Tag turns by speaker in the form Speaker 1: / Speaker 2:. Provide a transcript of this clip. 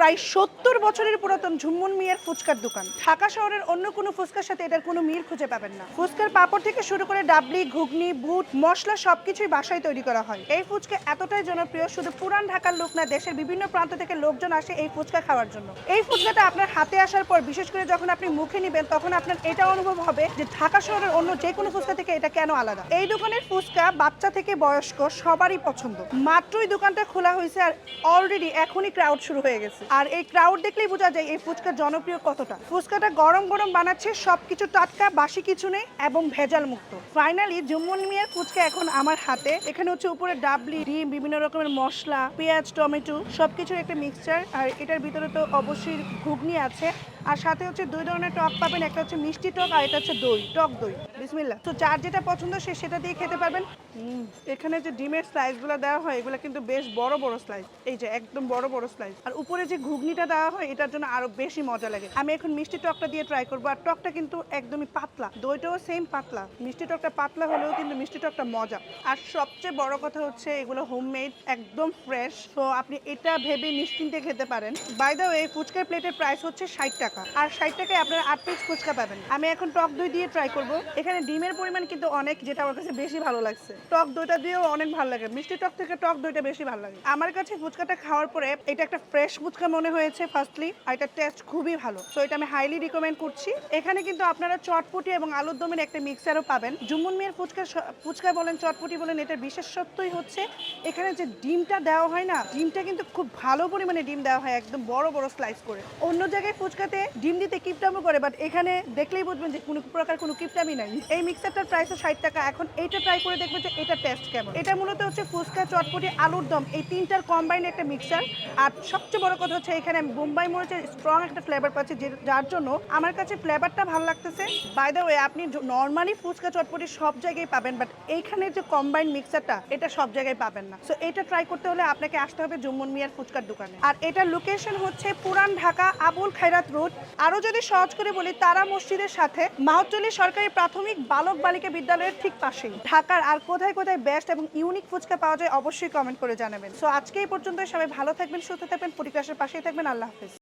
Speaker 1: প্রায় সত্তর বছরের পুরাতন ঝুম্মুন মিয়ার ফুচকার দোকান। ঢাকা শহরের অন্য কোনো ফুচকার সাথে এটার কোনো মিল খুঁজে পাবেন না। ফুচকার পাপড় থেকে শুরু করে ডাবলি, ঘুগনি, বুট, মশলা সবকিছুই বাসায় তৈরি করা হয়। এই ফুচকা এতটাই জনপ্রিয়, শুধু পুরান ঢাকার লোক না, দেশের বিভিন্ন প্রান্ত থেকে লোকজন আসে এই ফুচকা খাওয়ার জন্য। এই ফুচকাটা আপনার হাতে আসার পর, বিশেষ করে যখন আপনি মুখে নেবেন, তখন আপনার এটা অনুভব হবে যে ঢাকা শহরের অন্য যে কোনো ফুচকা থেকে এটা কেন আলাদা। এই দোকানের ফুচকা বাচ্চা থেকে বয়স্ক, সবারই পছন্দ। মাত্রই দোকানটা খোলা হয়েছে আর অলরেডি এখনই ক্রাউড শুরু হয়ে গেছে। আর এই ক্রাউড দেখলেই বোঝা যায় এই ফুচকা জনপ্রিয় কতটা। ফুচকাটা গরম গরম বানাচ্ছে সব কিছু টাটকা, বাসি কিছু নেই এবং ভেজাল মুক্ত ফাইনালি জুম্মন মিয়ার ফুচকা এখন আমার হাতে। এখানে হচ্ছে উপরে ডাবলি, ডিম, বিভিন্ন রকমের মশলা, পেঁয়াজ, টমেটো, সবকিছুর একটা মিক্সচার আর এটার ভিতরে তো অবশ্যই ঘুগনি আছে। আর সাথে হচ্ছে দুই ধরনের টক পাবেন, একটা হচ্ছে মিষ্টি টক আর এটা হচ্ছে দই, টক দই। বিসমিল্লা তো যার যেটা পছন্দ সে সেটা দিয়ে খেতে পারবেন। এখানে যে ডিমের স্লাইসগুলো দেওয়া হয়, এগুলো কিন্তু বেশ বড় বড় স্লাইস এই যে একদম বড় বড় স্লাইস আর উপরে যে ঘুগনিটা দেওয়া হয়, এটার জন্য আরও বেশি মজা লাগে। আমি এখন মিষ্টি টকটা দিয়ে ট্রাই করব। আর টকটা কিন্তু একদমই পাতলা। দইটাও সেম পাতলা। মিষ্টি টকটা পাতলা হলেও কিন্তু মিষ্টি টকটা মজা। আর সবচেয়ে বড় কথা হচ্ছে, এগুলো হোমমেড একদম ফ্রেশ তো আপনি এটা ভেবে নিশ্চিন্তে খেতে পারেন। বাই দ্য ওয়ে ফুচকার প্লেটের প্রাইস হচ্ছে ষাট টাকা। আর ষাট টাকায় আপনারা আট পিস ফুচকা পাবেন। আমি এখন টক দই দিয়ে ট্রাই করব। এখানে ডিমের পরিমাণ কিন্তু অনেক, যেটা আমার কাছে বেশি ভালো লাগছে। টক দইটা দিয়েও অনেক ভালো লাগে। মিষ্টি টক থেকে টক দইটা বেশি ভালো লাগে। আমার কাছে ফুচকাটা খাওয়ার পরে এটা একটা ফ্রেশ ফুচকা মনে হয়েছে ফার্স্টলি আর এটার টেস্ট খুবই ভালো। সো এটা আমি হাইলি রিকমেন্ড করছি। এখানে কিন্তু আপনারা চটপটি এবং আলুর দমের একটা মিক্সারও পাবেন। জুমুন মিয়ার ফুচকা ফুচকা বলেন চটপটি বলেন, এটার বিশেষত্বই হচ্ছে এখানে যে ডিমটা দেওয়া হয় না, ডিমটা কিন্তু খুব ভালো পরিমাণে ডিম দেওয়া হয়, একদম বড় বড় স্লাইস করে। অন্য জায়গায় ফুচকাতে ডিম দিতে কিপটামো করে বাট এখানে দেখলেই বুঝবেন যে কোনো প্রকার কোনো কিপটামি নাই। এই মিক্সারটার প্রাইসও ষাট টাকা। এখন এইটা ট্রাই করে দেখবেন যে এটা টেস্ট কেমন। এটা মূলত হচ্ছে ফুচকা, চটপটি, আলুর দম, এই তিনটার কম্বাইন একটা মিক্সার আর সবচেয়ে বড় কথা হচ্ছে এখানে আমি বোম্বাই মরিচের স্ট্রং একটা ফ্লেভার পাচ্ছি যার জন্য আমার কাছে ফ্লেভারটা ভালো লাগতেছে। বাই দ্য ওয়ে আপনি নর্মালি ফুচকা, চটপটি সব জায়গায় পাবেন বাট এইখানে যে কম্বাইন মিক্সারটা এটা সব জায়গায় পাবেন না। সো এটা ট্রাই করতে হলে আপনাকে আসতে হবে জুম্মন মিয়ার ফুচকার দোকানে। আর এটার লোকেশন হচ্ছে পুরান ঢাকা আবুল খাইরাত রোড আরও যদি সহজ করে বলি, তারা মসজিদের সাথে মাহতলি সরকারি প্রাথমিক বালক বালিকা বিদ্যালয়ের ঠিক পাশেই। ঢাকার আর কোথায় কোথায় বেস্ট এবং ইউনিক ফুচকা পাওয়া যায় অবশ্যই কমেন্ট করে জানাবেন। সো আজকে এই পর্যন্ত সবাই ভালো থাকবেন, সুস্থ থাকবেন পরিকাশের পাশেই থাকবেন, আল্লাহ হাফিজ।